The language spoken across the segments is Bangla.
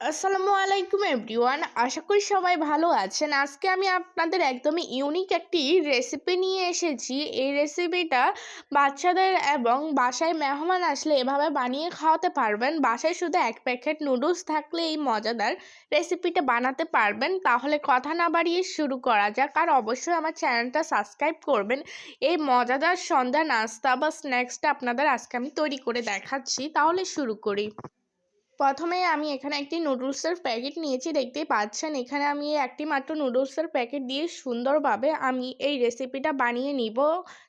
আসসালামু আলাইকুম এভরিওয়ান, আশা করি সবাই ভালো আছেন। আজকে আমি আপনাদের একদমই ইউনিক একটি রেসিপি নিয়ে এসেছি। এই রেসিপিটা বাচ্চাদের এবং বাসায় মেহমান আসলে এভাবে বানিয়ে খাওয়াতে পারবেন। বাসায় শুধু এক প্যাকেট নুডলস থাকলে এই মজাদার রেসিপিটা বানাতে পারবেন। তাহলে কথা না বাড়িয়ে শুরু করা যাক। আর অবশ্যই আমার চ্যানেলটা সাবস্ক্রাইব করবেন। এই মজাদার সন্ধ্যা নাস্তা বা স্ন্যাক্সটা আপনাদের আজকে আমি তৈরি করে দেখাচ্ছি। তাহলে শুরু করি। প্রথমে আমি এখানে একটি নুডলসের প্যাকেট নিয়েছি, দেখতেই পাচ্ছেন। এখানে আমি একটি মাত্র নুডলসের প্যাকেট দিয়ে সুন্দরভাবে আমি এই রেসিপিটা বানিয়ে নিব।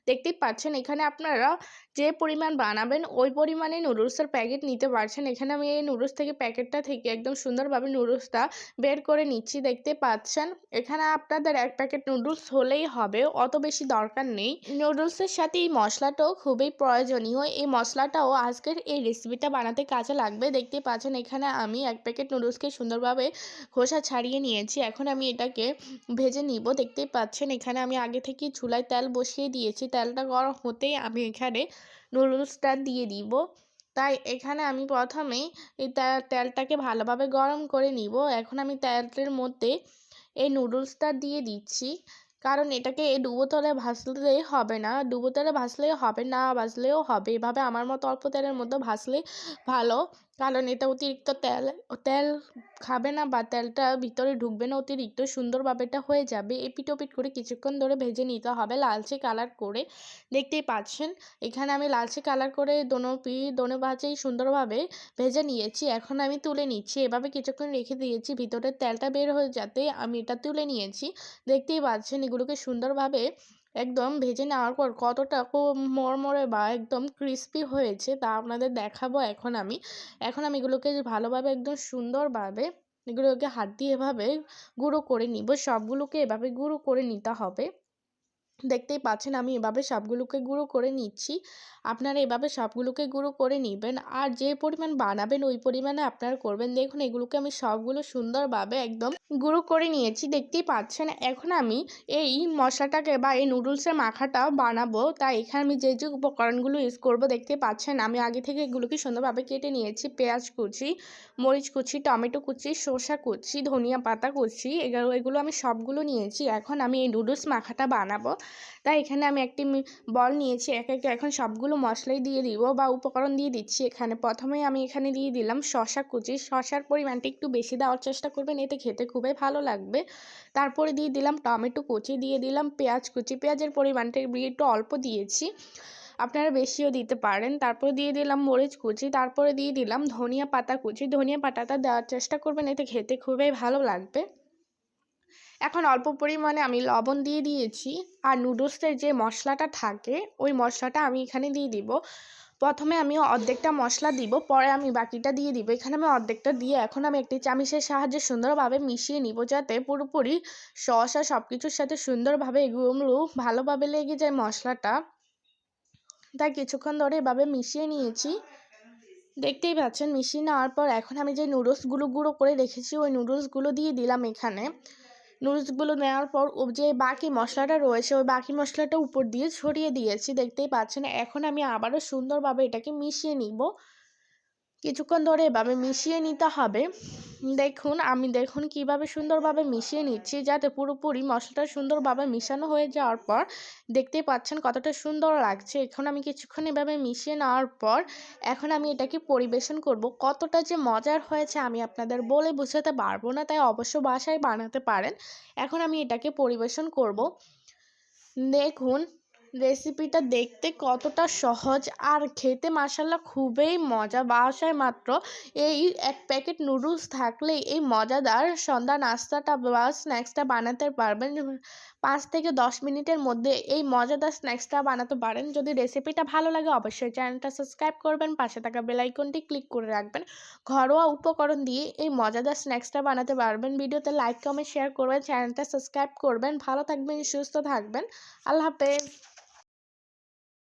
দেখতেই পাচ্ছেন, এখানে আপনারা যে পরিমাণ বানাবেন, ওই পরিমাণে নুডলসের প্যাকেট নিতে পারছেন। এখানে আমি এই নুডলস থেকে প্যাকেটটা থেকে একদম সুন্দরভাবে নুডলসটা বের করে নিচ্ছি দেখতে পাচ্ছেন। এখানে আপনাদের এক প্যাকেট নুডলস হলেই হবে, অত বেশি দরকার নেই। নুডলসের সাথে এই মশলাটাও খুবই প্রয়োজনীয়। এই মশলাটাও আজকের এই রেসিপিটা বানাতে কাজে লাগবে দেখতে পাচ্ছেন। এখানে আমি এক প্যাকেট নুডলসকে সুন্দরভাবে খোসা ছাড়িয়ে নিয়েছি। এখন আমি এটাকে ভেজে নিব। দেখতেই পাচ্ছেন, এখানে আমি আগে থেকে চুলায় তেল বসিয়ে দিয়েছি। তেলটা গরম হতেই আমি এখানে নুডলসটা দিয়ে দিব। তাই এখানে আমি প্রথমেই এই তেলটাকে ভালোভাবে গরম করে নিব। এখন আমি তেলের মধ্যে এই নুডলসটা দিয়ে দিচ্ছি। কারণ এটাকে ডুবো তেলে ভাসলে হবে না। ডুবো তেলে ভাজলেও হবে, না ভাজলেও হবে। এভাবে আমার মতো অল্প তেলের মধ্যে ভাসলে ভালো। কারণ এটা অতিরিক্ত তেল তেল খাবে না বা তেলটা ভিতরে ঢুকবে না, অতিরিক্ত সুন্দরভাবে এটা হয়ে যাবে। এপিট ওপিট করে কিছুক্ষণ ধরে ভেজে নিতে হবে, লালচে কালার করে। দেখতেই পাচ্ছেন, এখানে আমি লালচে কালার করে দোনো পি, দোনো ভাজেই সুন্দরভাবে ভেজে নিয়েছি। এখন আমি তুলে নিচ্ছি, এভাবে কিছুক্ষণ রেখে দিয়েছি, ভিতরের তেলটা বের হয়ে যাতে আমি এটা তুলে নিয়েছি। দেখতেই পাচ্ছেন, এগুলোকে সুন্দরভাবে একদম ভেজে নেওয়ার পর কতটা মরমরে বা একদম ক্রিস্পি হয়েছে তা আপনাদের দেখাবো এখন আমি। এখন আমি এগুলোকে ভালোভাবে একদম সুন্দরভাবে এগুলোকে হাত দিয়ে এভাবে গুঁড়ো করে নিব। সবগুলোকে এভাবে গুঁড়ো করে নিতে হবে। দেখতেই পাচ্ছেন আমি এভাবে সবগুলোকে গুঁড়ো করে নিচ্ছি। আপনারা এভাবে সবগুলোকে গুঁড়ো করে নেবেন আর যে পরিমাণ বানাবেন ওই পরিমাণে আপনারা করবেন। দেখুন এগুলোকে আমি সবগুলো সুন্দরভাবে একদম গুঁড়ো করে নিয়েছি। দেখতেই পাচ্ছেন এখন আমি এই মশলাটাকে বা এই নুডলসের মাখাটা বানাবো। তাই এখানে আমি যে যে উপকরণগুলো ইউজ করব দেখতে পাচ্ছেন আমি আগে থেকে এগুলোকে সুন্দরভাবে কেটে নিয়েছি। পেঁয়াজ কুচি, মরিচ কুচি, টমেটো কুচি শসা কুচি, ধনিয়া পাতা কুচি এগুলো এগুলো আমি সবগুলো নিয়েছি। এখন আমি এই নুডলস মাখাটা বানাবো। তাই এখানে আমি একটি বল নিয়েছি, এক এক এখন সবগুলো মশলাই দিয়ে দিব বা উপকরণ দিয়ে দিচ্ছি এখানে। প্রথমেই আমি এখানে দিয়ে দিলাম শশা কুচি। শশার পরিমাণটা একটু বেশি দেওয়ার চেষ্টা করবেন, এতে খেতে খুবই ভালো লাগবে। তারপরে দিয়ে দিলাম টমেটো কুচি, দিয়ে দিলাম পেঁয়াজ কুচি। পেঁয়াজের পরিমাণটা একটু অল্প দিয়েছি, আপনারা বেশিও দিতে পারেন। তারপর দিয়ে দিলাম মরিচ কুচি, তারপরে দিয়ে দিলাম ধনিয়া পাতা কুচি। ধনিয়া পাতাটা দেওয়ার চেষ্টা করবেন, এতে খেতে খুবই ভালো লাগবে। এখন অল্প পরিমাণে আমি লবণ দিয়ে দিয়েছি আর নুডলসের যে মশলাটা থাকে, ওই মশলাটা আমি এখানে দিয়ে দিব। প্রথমে আমি অর্ধেকটা মশলা দিব, পরে আমি বাকিটা দিয়ে দিব। এখানে আমি অর্ধেকটা দিয়ে এখন আমি একটি চামিচের সাহায্যে সুন্দরভাবে মিশিয়ে নিব যাতে পুরোপুরি সস আর সব কিছুর সাথে সুন্দরভাবে এগুলো ভালোভাবে লেগে যায় মশলাটা। তাই কিছুক্ষণ ধরে এভাবে মিশিয়ে নিয়েছি। দেখতেই পাচ্ছেন, মিশিয়ে নেওয়ার পর এখন আমি যে নুডলসগুলো গুঁড়ো করে রেখেছি, ওই নুডলসগুলো দিয়ে দিলাম এখানে। নুডলসগুলো নেওয়ার পর ও যে বাকি মশলাটা রয়েছে, ওই বাকি মশলাটা উপর দিয়ে ছড়িয়ে দিয়েছি, দেখতেই পাচ্ছেন। এখন আমি আবারও সুন্দরভাবে এটাকে মিশিয়ে নিব। কিছুক্ষণ ধরে এভাবে মিশিয়ে নিতে হবে। দেখুন, আমি দেখুন কীভাবে সুন্দরভাবে মিশিয়ে নিচ্ছি, যাতে পুরোপুরি মশলাটা সুন্দরভাবে মিশানো হয়ে যাওয়ার পর দেখতেই পাচ্ছেন কতটা সুন্দর লাগছে। এখন আমি কিছুক্ষণ এভাবে মিশিয়ে নেওয়ার পর এখন আমি এটাকে পরিবেশন করব। কতটা যে মজার হয়েছে আমি আপনাদের বলে বোঝাতে পারব না, তাই অবশ্য বাসায় বানাতে পারেন। এখন আমি এটাকে পরিবেশন করব। দেখুন রেসিপিটা দেখতে কতটা সহজ আর খেতে মাসাল্লা খুবই মজা। বাসায় মাত্র এই এক প্যাকেট নুডলস থাকলেই এই মজাদার সন্ধ্যা নাস্তাটা বা স্ন্যাক্সটা বানাতে পারবেন। পাঁচ থেকে দশ মিনিটের মধ্যে এই মজাদার স্ন্যাক্সটা বানাতে পারেন। যদি রেসিপিটা ভালো লাগে অবশ্যই চ্যানেলটা সাবস্ক্রাইব করবেন, পাশে থাকা বেলাইকনটি ক্লিক করে রাখবেন। ঘরোয়া উপকরণ দিয়ে এই মজাদার স্ন্যাক্সটা বানাতে পারবেন। ভিডিওতে লাইক কমেন্ট শেয়ার করবেন, চ্যানেলটা সাবস্ক্রাইব করবেন। ভালো থাকবেন, সুস্থ থাকবেন। আল্লাহ হাফেজ।